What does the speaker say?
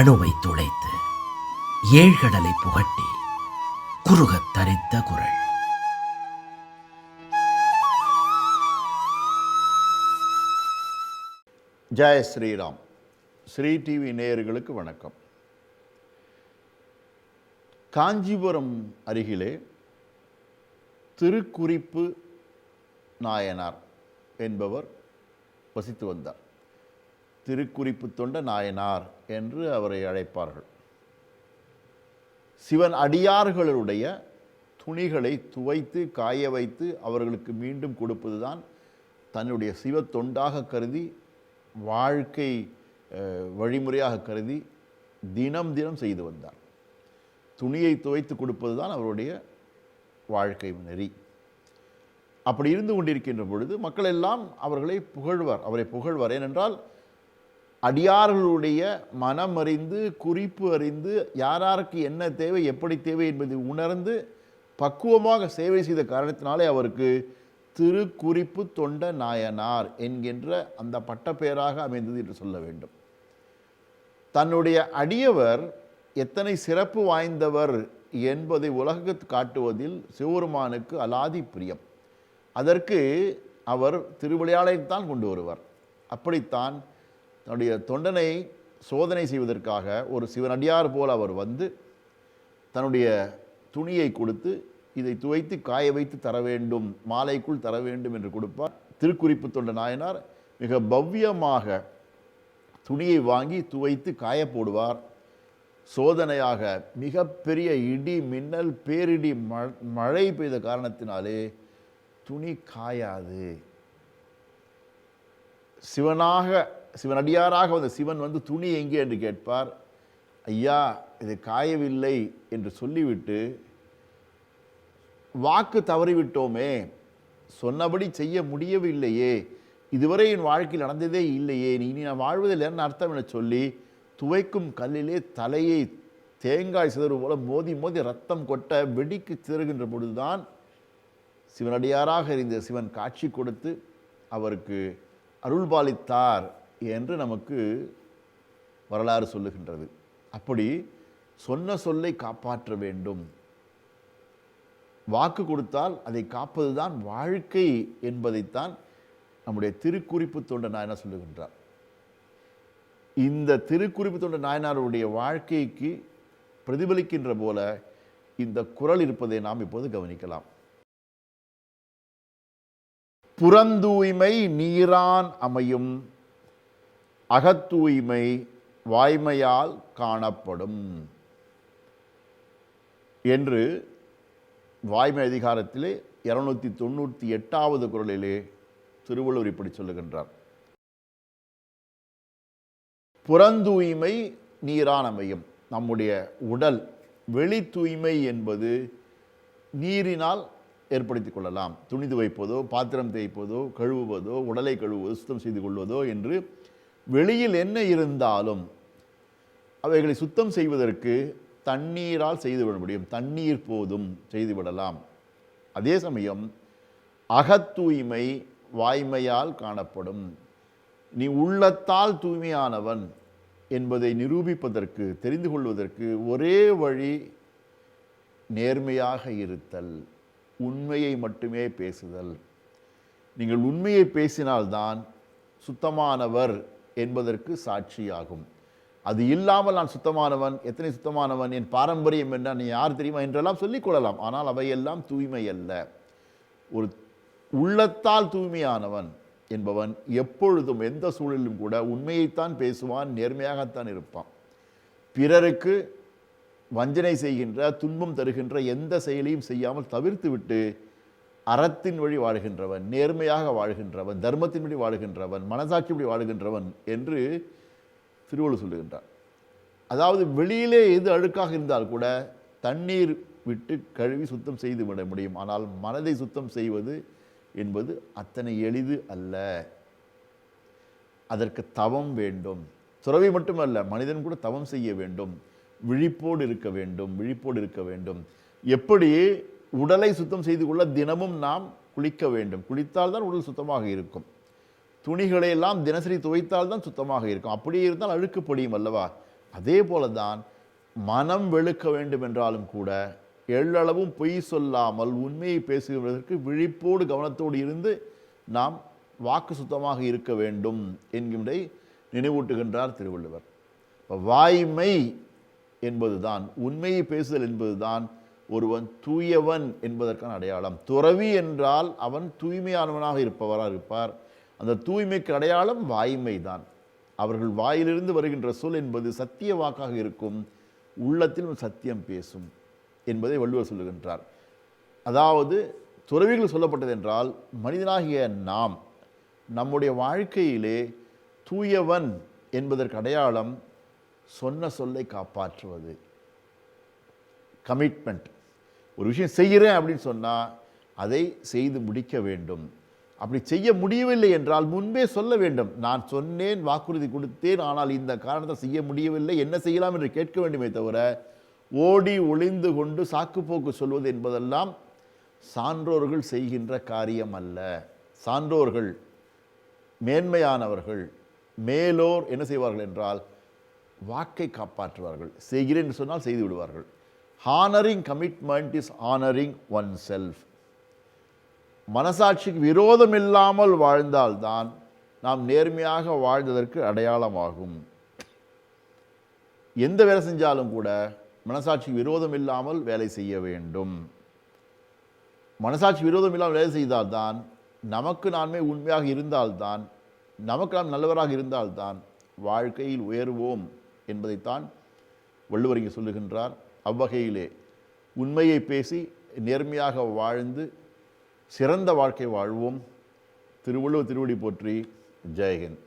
அணுவை துளைத்து ஏழ்கடலை புகட்டி குறுகத் தரித்த குரல். ஜெய ஸ்ரீராம். ஸ்ரீ டிவி நேயர்களுக்கு வணக்கம். காஞ்சிபுரம் அருகிலே திருக்குறிப்பு நாயனார் என்பவர் வசித்து வந்தார். திருக்குறிப்பு தொண்ட நாயனார் என்று அவரை அழைப்பார்கள். சிவன் அடியார்களுடைய துணிகளை துவைத்து காய வைத்து அவர்களுக்கு மீண்டும் கொடுப்பதுதான் தன்னுடைய சிவ தொண்டாக கருதி வாழ்க்கை வழிமுறையாக கருதி தினம் தினம் செய்து வந்தார். துணியை துவைத்து கொடுப்பது தான் அவருடைய வாழ்க்கை நெறி. அப்படி இருந்து கொண்டிருக்கின்ற பொழுது மக்கள் எல்லாம் அவர்களை புகழ்வார். அவரை புகழ்வார். ஏனென்றால் அடியார்களுடைய மனம் அறிந்து குறிப்பு அறிந்து யாராருக்கு என்ன தேவை எப்படி தேவை என்பதை உணர்ந்து பக்குவமாக சேவை செய்த காரணத்தினாலே அவருக்கு திருக்குறிப்பு தொண்ட நாயனார் என்கின்ற அந்த பட்டப்பெயராக அமைந்தது என்று சொல்ல வேண்டும். தன்னுடைய அடியவர் எத்தனை சிறப்பு வாய்ந்தவர் என்பதை உலகத்து காட்டுவதில் சிவபெருமானுக்கு அலாதி பிரியம். அதற்கு அவர் திருவிளையாடலைத்தான் கொண்டு வருவார். அப்படித்தான் தன்னுடைய தொண்டனை சோதனை செய்வதற்காக ஒரு சிவனடியார் போல் அவர் வந்து தன்னுடைய துணியை கொடுத்து இதை துவைத்து காய வைத்து தர வேண்டும் மாலைக்குள் தர வேண்டும் என்று கொடுப்பார். திருக்குறிப்பு தொண்ட நாயனார் மிக பவ்யமாக துணியை வாங்கி துவைத்து காய போடுவார். சோதனையாக மிகப்பெரிய இடி மின்னல் பேரிடி ம- மழை பெய்த காரணத்தினாலே துணி காயாது. சிவனாக சிவனடியாராக வந்த சிவன் வந்து துணி எங்கே? என்று கேட்பார். ஐயா இது காயவில்லை என்று சொல்லிவிட்டு வாக்கு தவறிவிட்டோமே சொன்னபடி செய்ய முடியவில்லையே இதுவரை என் வாழ்க்கையில் நடந்ததே இல்லையே நீ நான் வாழ்வதில் என்ன அர்த்தம்? என சொல்லி துவைக்கும் கல்லிலே தலையை தேங்காய் சிதறு போல மோதி மோதி ரத்தம் கொட்ட வெடிக்கு சிதறுகின்ற பொழுதுதான் சிவனடியாராக இருந்த சிவன் காட்சி கொடுத்து அவருக்கு அருள்பாலித்தார் என்று நமக்கு வரலாறு சொல்லுகின்றது. அப்படி சொன்ன சொல்லை காப்பாற்ற வேண்டும். வாக்கு கொடுத்தால் அதை காப்பதுதான் வாழ்க்கை என்பதைத்தான் நம்முடைய திருக்குறிப்பு தொண்ட நாயனார் சொல்லுகின்றார். இந்த திருக்குறிப்பு தொண்ட நாயனாருடைய வாழ்க்கைக்கு பிரதிபலிக்கின்ற போல இந்த குரல் இருப்பதை நாம் இப்போது கவனிக்கலாம். புறந்தூய்மை நீரான் அமையும். அகத்தூய்மை வாய்மையால் காணப்படும். என்று வாய்மை அதிகாரத்திலே இருநூத்தி தொண்ணூற்றி எட்டாவது குரலிலே திருவள்ளுவர் இப்படி சொல்லுகின்றார். புறந்தூய்மை நீரான் அமையும். நம்முடைய உடல் வெளி தூய்மை என்பது நீரினால் ஏற்படுத்திக் கொள்ளலாம். துணி துவைப்பதோ பாத்திரம் தேய்ப்பதோ கழுவுவதோ உடலை கழுவுவதோ சுத்தம் செய்து கொள்வதோ என்று வெளியில் என்ன இருந்தாலும் அவைகளை சுத்தம் செய்வதற்கு தண்ணீரால் செய்துவிட முடியும். தண்ணீர் போதும் செய்துவிடலாம் அதே சமயம் அகத்தூய்மை வாய்மையால் காணப்படும். நீ உள்ளத்தால் தூய்மையானவன் என்பதை நிரூபிப்பதற்கு தெரிந்து கொள்வதற்கு ஒரே வழி நேர்மையாக இருத்தல். உண்மையை மட்டுமே பேசுதல். நீங்கள் உண்மையை பேசினால்தான் சுத்தமானவர் என்பதற்கு சாட்சியாகும். அது இல்லாமல் நான் சுத்தமானவன் எத்தனை சுத்தமானவன் என் பாரம்பரியம் என்ன நீ யார் தெரியுமா என்றெல்லாம் சொல்லிக் கொள்ளலாம். ஆனால் அவையெல்லாம் தூய்மை அல்ல. ஒரு உள்ளத்தால் தூய்மையானவன் என்பவன் எப்பொழுதும் எந்த சூழலிலும் கூட உண்மையைத்தான் பேசுவான் நேர்மையாகத்தான் இருப்பான். பிறருக்கு வஞ்சனை செய்கின்ற துன்பம் தருகின்ற எந்த செயலையும் செய்யாமல் தவிர்த்துவிட்டு அறத்தின் வழி வாழ்கின்றவன் நேர்மையாக வாழ்கின்றவன் தர்மத்தின் வழி வாழ்கின்றவன் மனசாட்சிப்படி வாழ்கின்றவன் என்று திருவள்ளுவர் சொல்லுகின்றார். அதாவது வெளியிலே எது அழுக்காக இருந்தால் கூட தண்ணீர் விட்டு கழுவி சுத்தம் செய்து விட முடியும். ஆனால் மனதை சுத்தம் செய்வது என்பது அத்தனை எளிது அல்ல. அதற்கு தவம் வேண்டும். துறவி மட்டுமல்ல மனிதன் கூட தவம் செய்ய வேண்டும். விழிப்போடு இருக்க வேண்டும் விழிப்போடு இருக்க வேண்டும். எப்படி உடலை சுத்தம் செய்து கொள்ள தினமும் நாம் குளிக்க வேண்டும்? குளித்தால் தான் உடல் சுத்தமாக இருக்கும். துணிகளை எல்லாம் தினசரி துவைத்தால் தான் சுத்தமாக இருக்கும். அப்படியே இருந்தால் அழுக்கு படியும் அல்லவா? அதே போல தான் மனம் வெளுக்க வேண்டும் என்றாலும் கூட எள்ளளவும் பொய் சொல்லாமல் உண்மையை பேசுவதற்கு விழிப்போடு கவனத்தோடு இருந்து நாம் வாக்கு சுத்தமாக இருக்க வேண்டும் என்கின்றதை நினைவூட்டுகின்றார் திருவள்ளுவர். வாய்மை என்பதுதான். உண்மையை பேசுதல் என்பதுதான் ஒருவன் தூயவன் என்பதற்கான அடையாளம். துறவி என்றால் அவன் தூய்மையானவனாக இருப்பவராக இருப்பார். அந்த தூய்மைக்கு அடையாளம் வாய்மை தான் அவர்கள் வாயிலிருந்து வருகின்ற சொல் என்பது சத்திய வாக்காக இருக்கும். உள்ளத்தில் சத்தியம் பேசும் என்பதை வள்ளுவர் சொல்லுகின்றார். அதாவது துறவிகள் சொல்லப்பட்டது என்றால் மனிதனாகிய நாம் நம்முடைய வாழ்க்கையிலே தூயவன் என்பதற்கு அடையாளம் சொன்ன சொல்லை காப்பாற்றுவது. கமிட்மெண்ட் ஒரு விஷயம் செய்கிறேன் அப்படின்னு சொன்னால் அதை செய்து முடிக்க வேண்டும். அப்படி செய்ய முடியவில்லை என்றால் முன்பே சொல்ல வேண்டும். நான் சொன்னேன் வாக்குறுதி கொடுத்தேன் ஆனால் இந்த காரணத்தை செய்ய முடியவில்லை. என்ன செய்யலாம் என்று கேட்க வேண்டுமே தவிர ஓடி ஒளிந்து கொண்டு சாக்குப்போக்கு சொல்வது என்பதெல்லாம் சான்றோர்கள் செய்கின்ற காரியம் அல்ல. சான்றோர்கள் மேன்மையானவர்கள் மேலோர் என்ன செய்வார்கள் என்றால் வாக்கை காப்பாற்றுவார்கள். செய்கிறேன் என்று சொன்னால் செய்து விடுவார்கள். Honouring commitment is honouring oneself மனசாட்சிக்கு விரோதம் இல்லாமல் வாழ்ந்தால்தான் நாம் நேர்மையாக வாழ்ந்ததற்கு அடையாளமாகும். எந்த வேலை செஞ்சாலும் கூட மனசாட்சிக்கு விரோதம் இல்லாமல் வேலை செய்ய வேண்டும். மனசாட்சி விரோதம் இல்லாமல் வேலை செய்தால்தான் நமக்கு நாமே உண்மையாக இருந்தால்தான் நமக்கு நாம் நல்லவராக இருந்தால்தான் வாழ்க்கையில் உயர்வோம். என்பதைத்தான் வள்ளுவர் இங்கே சொல்லுகின்றார். அவ்வகையிலே உண்மையை பேசி நேர்மையாக வாழ்ந்து சிறந்த வாழ்க்கை வாழ்வோம். திருவள்ளுவர் திருவடி போற்றி. ஜெயஹிந்த்.